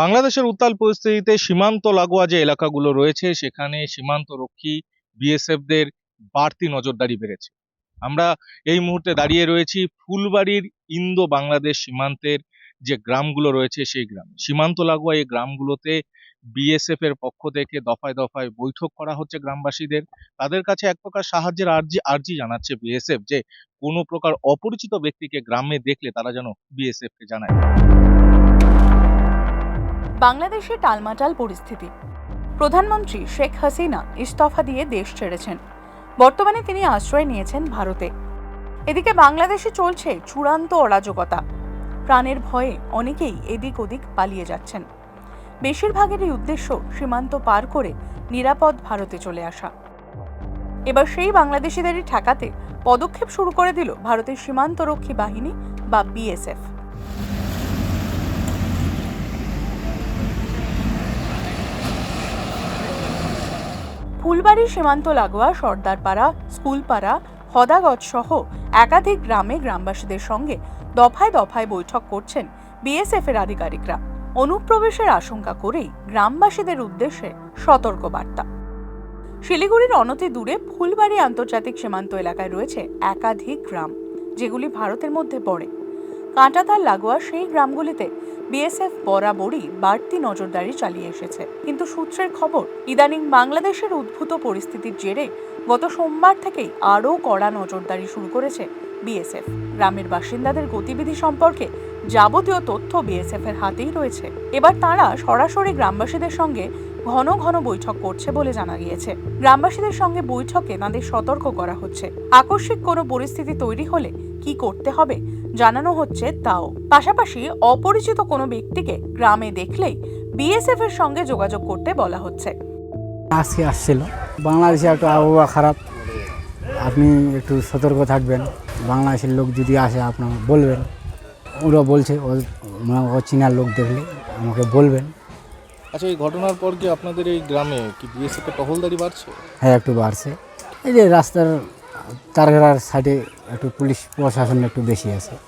বাংলাদেশের উত্তাল পরিস্থিতিতে সীমান্ত লাগোয়া যে এলাকাগুলো রয়েছে, সেখানে সীমান্ত রক্ষী বিএসএফদের বাড়তি নজরদারি বেড়েছে। আমরা এই মুহূর্তে দাঁড়িয়ে রয়েছি ফুলবাড়ির ইন্দো বাংলাদেশ সীমান্তের যে গ্রামগুলো রয়েছে সেই গ্রাম। সীমান্ত লাগোয়া এই গ্রামগুলোতে বিএসএফ এর পক্ষ থেকে দফায় দফায় বৈঠক করা হচ্ছে গ্রামবাসীদের। তাদের কাছে এক প্রকার সাহায্যের আর্জি আর্জি জানাচ্ছে বিএসএফ যে কোনো প্রকার অপরিচিত ব্যক্তিকে গ্রামে দেখলে তারা যেন বিএসএফ কে জানায়। বাংলাদেশে টালমাটাল পরিস্থিতি। প্রধানমন্ত্রী শেখ হাসিনা ইস্তফা দিয়ে দেশ ছেড়েছেন। বর্তমানে তিনি আশ্রয় নিয়েছেন ভারতে। এদিকে বাংলাদেশে চলছে চূড়ান্ত অরাজকতা। প্রাণের ভয়ে অনেকেই এদিক ওদিক পালিয়ে যাচ্ছেন। বেশিরভাগেরই উদ্দেশ্য সীমান্ত পার করে নিরাপদ ভারতে চলে আসা। এবার সেই বাংলাদেশিদেরই ঠেকাতে পদক্ষেপ শুরু করে দিল ভারতের সীমান্তরক্ষী বাহিনী বা বিএসএফ। ফুলবাড়ি সীমান্ত লাগোয়া সর্দারপাড়া, স্কুলপাড়া হদাগজ সহ একাধিক গ্রামে গ্রামবাসীদের সঙ্গে দফায় দফায় বৈঠক করছেন বিএসএফ এর আধিকারিকরা। অনুপ্রবেশের আশঙ্কা করেই গ্রামবাসীদের উদ্দেশ্যে সতর্ক বার্তা শিলিগুড়ির অনতি দূরে ফুলবাড়ি আন্তর্জাতিক সীমান্ত এলাকায় রয়েছে একাধিক গ্রাম, যেগুলি ভারতের মধ্যে পড়ে। কাঁটাতার লাগোয়া সেই গ্রামগুলিতে বিএসএফ বরাবরই বাড়তি নজরদারি চালিয়ে এসেছে। কিন্তু সূত্রের খবর, ইদানিং বাংলাদেশের উদ্ভূত পরিস্থিতির জেরে গত সোমবার থেকেই আরও কড়া নজরদারি শুরু করেছে বিএসএফ। গ্রামের বাসিন্দাদের গতিবিধি সম্পর্কে যাবতীয় তথ্য বিএসএফ এর হাতেই রয়েছে। এবার তারা সরাসরি গ্রামবাসীদের সঙ্গে ঘন ঘন বৈঠক করছে বলে জানা গিয়েছে। গ্রামবাসীদের সঙ্গে বৈঠকে তাদের সতর্ক করা হচ্ছে। আকস্মিক কোনো পরিস্থিতি তৈরি হলে কি করতে হবে জানানো হচ্ছে তাও। পাশাপাশি অপরিচিত কোনো ব্যক্তিকে গ্রামে দেখলেই বিএসএফ এর সঙ্গে যোগাযোগ করতে বলা হচ্ছে। আজকে আসছিল। বাংলাদেশে একটু আবহাওয়া খারাপ। আপনি একটু সতর্ক থাকবেন। বাংলাদেশের লোক যদি আসে আপনার বলবেন। ওরা বলছে ও- অচেনা লোক দেখলে আমাকে বলবেন। আচ্ছা এই ঘটনার পর কি আপনাদের এই গ্রামে কি বিএসএফ এর টহলদারি বাড়ছে? হ্যাঁ একটু বাড়ছে। এই যে রাস্তার তারঘাড়ার সাইডে একটু পুলিশ প্রশাসন একটু বেশি আছে।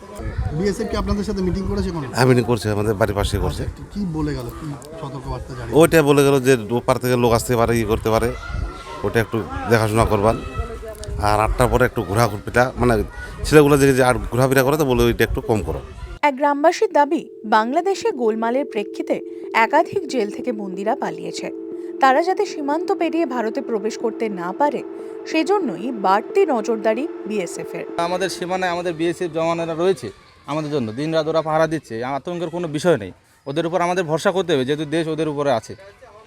বিএসএফ কি আপনাদের সাথে মিটিং করেছে কোনো? হ্যাঁ মিটিং করছে আমাদের বাড়ির পাশে করছে। কি বলে গেল? কি সতর্কবার্তা জারি ওইটা বলে গেল যে ওপার থেকে লোক আসতে পারে ই করতে পারে। ওটা একটু দেখাশোনা করবার। আর আটটার পরে একটু ঘোরাঘুরিটা মানে ছেলেগুলো যে যে আর ঘোরাফেরা করে তো বলে ওইটা একটু কম করো। এক গ্রামবাসীর দাবি বাংলাদেশে গোলমালের প্রেক্ষিতে একাধিক জেল থেকে বন্দিরা পালিয়েছে। তারা যাতে সীমান্ত পেরিয়ে ভারতে প্রবেশ করতে না পারে সেজন্যই বাড়তি নজরদারি বিএসএফ এর। আমাদের সীমানায় আমাদের বিএসএফ জওয়ানেরা রয়েছে। আমাদের জন্য। দিন রাত ওরা পাহারা দিচ্ছে, আতঙ্কের কোনো বিষয় নেই। ওদের উপর আমাদের ভরসা করতে হবে, যেহেতু দেশ ওদের উপরে আছে।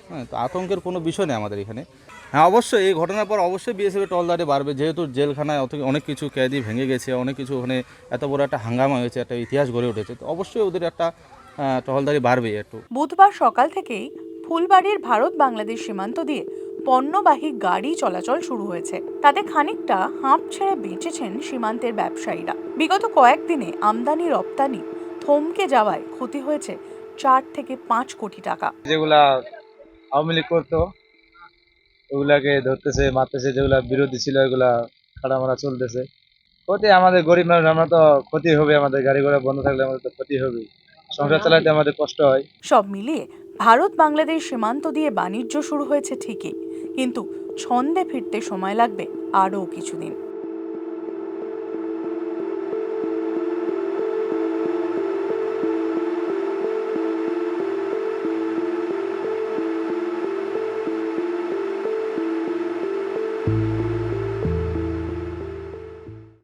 হ্যাঁ তো আতঙ্কের কোনো বিষয় নেই আমাদের এখানে। হ্যাঁ অবশ্যই এই ঘটনার পর অবশ্যই বিএসএফের টলদারি বাড়বে। যেহেতু জেলখানায় অত- অনেক কিছু ক্যাদি ভেঙে গেছে, অনেক কিছু ওখানে এত বড় একটা হাঙ্গামা হয়েছে, একটা ইতিহাস গড়ে উঠেছে, তো অবশ্যই ওদের একটা টহলদারি বাড়বে একটু। বুধবার সকাল থেকেই ফুলবাড়ির ভারত বাংলাদেশ সীমান্ত দিয়ে পণ্যবাহী গাড়ি চলাচল শুরু হয়েছে। তাতে খানিকটা হাঁপ ছেড়ে বেঁচেছেন সীমান্তের ব্যবসায়ীরা। বিগত কয়েকদিনে আমদানি রপ্তানি থমকে যাওয়ায় ক্ষতি হয়েছে চার থেকে পাঁচ কোটি টাকা। যেগুলা আওয়ামী লীগ করতো ওগুলাকে ধরতেছে মারতেছে যেগুলা বিরোধী ছিল এগুলা খাড়ামারা চলতেছে। ক্ষতি আমাদের গরিব মানুষ আমরা তো ক্ষতি হবে আমাদের গাড়ি ঘোড়া বন্ধ থাকলে আমাদের তো ক্ষতি হবে সংসার চালাতে আমাদের কষ্ট হয়। সব মিলিয়ে ভারত বাংলাদেশ সীমান্ত দিয়ে বাণিজ্য শুরু হয়েছে ঠিকই। কিন্তু ছন্দে ফিরতে সময় লাগবে আরও কিছুদিন।